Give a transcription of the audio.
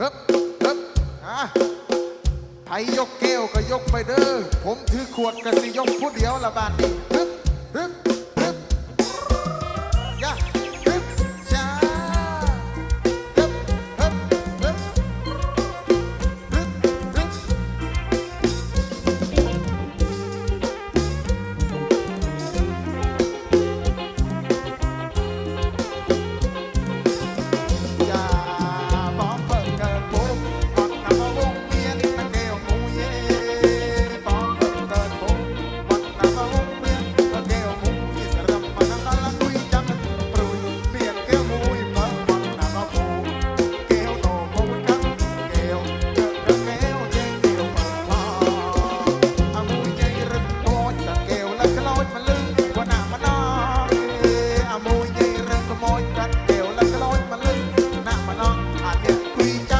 ฮึบฮึบอะไผยกแก้วก็ยกไปเด้อ ผมถือขวดก็สิยกผู้เดียวละบานนี้ we got.